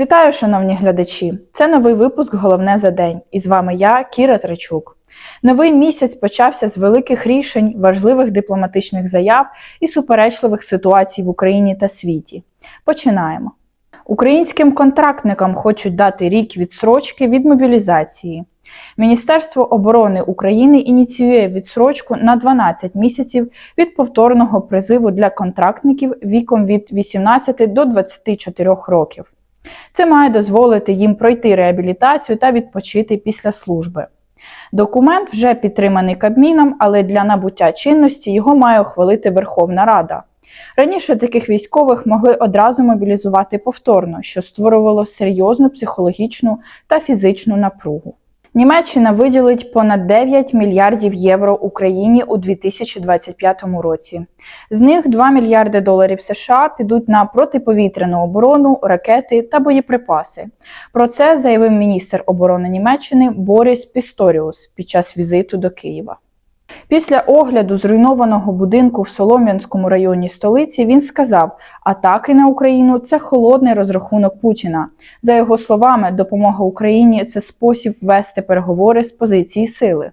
Вітаю, шановні глядачі! Це новий випуск Головне за день. І з вами я, Кіра Тречук. Новий місяць почався з великих рішень, важливих дипломатичних заяв і суперечливих ситуацій в Україні та світі. Починаємо. Українським контрактникам хочуть дати рік відсрочки від мобілізації. Міністерство оборони України ініціює відсрочку на 12 місяців від повторного призиву для контрактників віком від 18 до 24 років. Це має дозволити їм пройти реабілітацію та відпочити після служби. Документ вже підтриманий Кабміном, але для набуття чинності його має ухвалити Верховна Рада. Раніше таких військових могли одразу мобілізувати повторно, що створювало серйозну психологічну та фізичну напругу. Німеччина виділить понад 9 мільярдів євро Україні у 2025 році. З них 2 мільярди доларів США підуть на протиповітряну оборону, ракети та боєприпаси. Про це заявив міністр оборони Німеччини Борис Пісторіус під час візиту до Києва. Після огляду зруйнованого будинку в Солом'янському районі столиці він сказав: атаки на Україну це холодний розрахунок Путіна. За його словами, допомога Україні це спосіб вести переговори з позиції сили.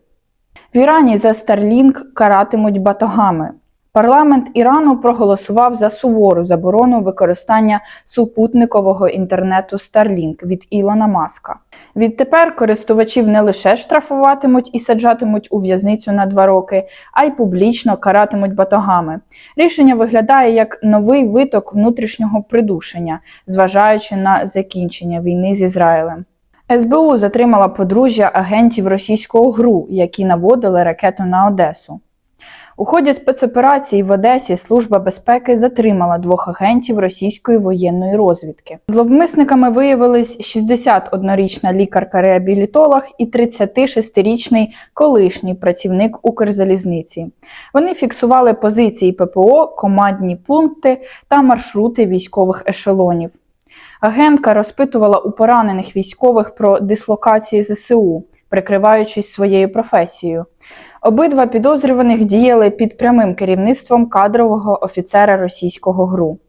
В Ірані за Starlink каратимуть батогами. Парламент Ірану проголосував за сувору заборону використання супутникового інтернету Starlink від Ілона Маска. Відтепер користувачів не лише штрафуватимуть і саджатимуть у в'язницю на два роки, а й публічно каратимуть батогами. Рішення виглядає як новий виток внутрішнього придушення, зважаючи на закінчення війни з Ізраїлем. СБУ затримала подружжя агентів російського ГРУ, які наводили ракету на Одесу. У ході спецоперації в Одесі Служба безпеки затримала двох агентів російської воєнної розвідки. Зловмисниками виявились 61-річна лікарка-реабілітолог і 36-річний колишній працівник Укрзалізниці. Вони фіксували позиції ППО, командні пункти та маршрути військових ешелонів. Агентка розпитувала у поранених військових про дислокації ЗСУ, прикриваючись своєю професією. Обидва підозрюваних діяли під прямим керівництвом кадрового офіцера російського ГРУ.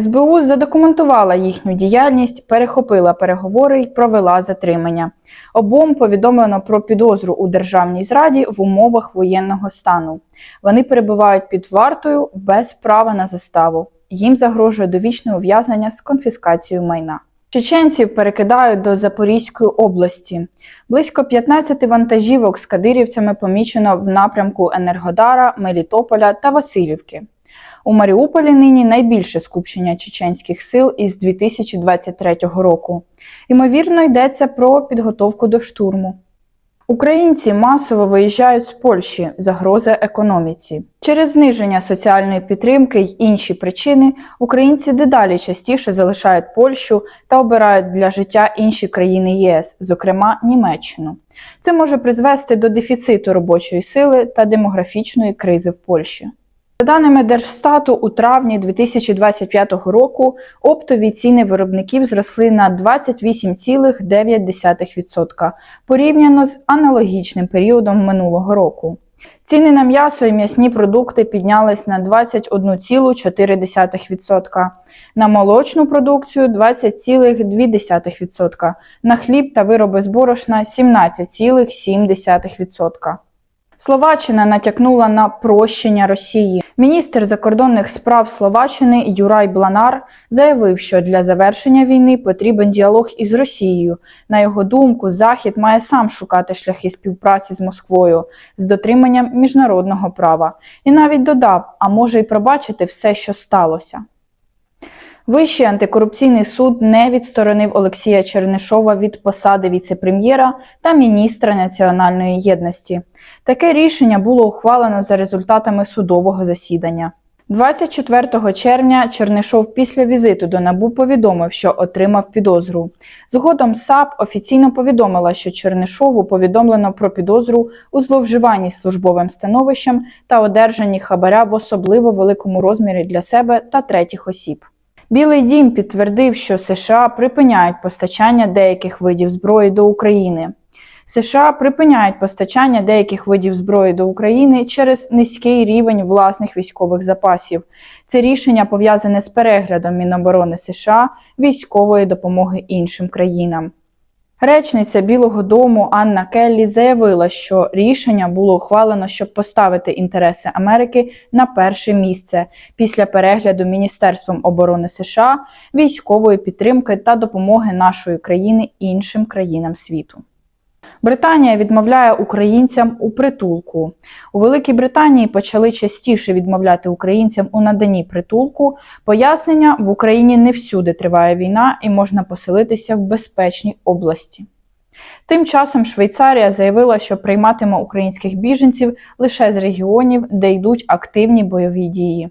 СБУ задокументувала їхню діяльність, перехопила переговори й провела затримання. Обом повідомлено про підозру у державній зраді в умовах воєнного стану. Вони перебувають під вартою без права на заставу. Їм загрожує довічне ув'язнення з конфіскацією майна. Чеченців перекидають до Запорізької області. Близько 15 вантажівок з кадирівцями помічено в напрямку Енергодара, Мелітополя та Васильівки. У Маріуполі нині найбільше скупчення чеченських сил із 2023 року. Ймовірно, йдеться про підготовку до штурму. Українці масово виїжджають з Польщі загрози економіці. Через зниження соціальної підтримки й інші причини українці дедалі частіше залишають Польщу та обирають для життя інші країни ЄС, зокрема Німеччину. Це може призвести до дефіциту робочої сили та демографічної кризи в Польщі. За даними Держстату, у травні 2025 року оптові ціни виробників зросли на 28,9% порівняно з аналогічним періодом минулого року. Ціни на м'ясо і м'ясні продукти піднялись на 21,4%, на молочну продукцію 20,2%, на хліб та вироби з борошна 17,7%. Словаччина натякнула на прощення Росії. Міністр закордонних справ Словаччини Юрай Бланар заявив, що для завершення війни потрібен діалог із Росією. На його думку, Захід має сам шукати шляхи співпраці з Москвою з дотриманням міжнародного права. І навіть додав, а може й пробачити все, що сталося. Вищий антикорупційний суд не відсторонив Олексія Чернишова від посади віце-прем'єра та міністра національної єдності. Таке рішення було ухвалено за результатами судового засідання. 24 червня Чернишов після візиту до НАБУ повідомив, що отримав підозру. Згодом САП офіційно повідомила, що Чернишову повідомлено про підозру у зловживанні службовим становищем та одержанні хабаря в особливо великому розмірі для себе та третіх осіб. Білий дім підтвердив, що США припиняють постачання деяких видів зброї до України. США припиняють постачання деяких видів зброї до України через низький рівень власних військових запасів. Це рішення пов'язане з переглядом Міноборони США військової допомоги іншим країнам. Речниця Білого Дому Анна Келлі заявила, що рішення було ухвалено, щоб поставити інтереси Америки на перше місце після перегляду Міністерством оборони США військової підтримки та допомоги нашої країни іншим країнам світу. Британія відмовляє українцям у притулку. У Великій Британії почали частіше відмовляти українцям у наданні притулку. Пояснення в Україні не всюди триває війна і можна поселитися в безпечній області. Тим часом Швейцарія заявила, що прийматиме українських біженців лише з регіонів, де йдуть активні бойові дії.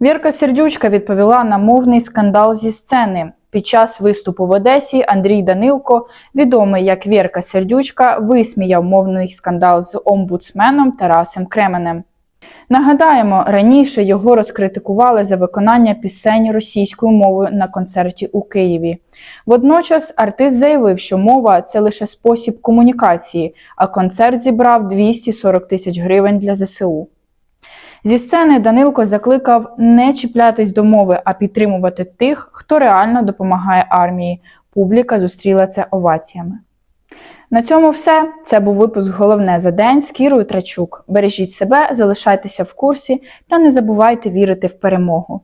Вірка Сердючка відповіла на мовний скандал зі сцени. Під час виступу в Одесі Андрій Данилко, відомий як Вірка Сердючка, висміяв мовний скандал з омбудсменом Тарасом Кременем. Нагадаємо, раніше його розкритикували за виконання пісень російською мовою на концерті у Києві. Водночас артист заявив, що мова це лише спосіб комунікації, а концерт зібрав 240 тисяч гривень для ЗСУ. Зі сцени Данилко закликав не чіплятись до мови, а підтримувати тих, хто реально допомагає армії. Публіка зустріла це оваціями. На цьому все. Це був випуск Головне за день з Кірою Трачук. Бережіть себе, залишайтеся в курсі та не забувайте вірити в перемогу.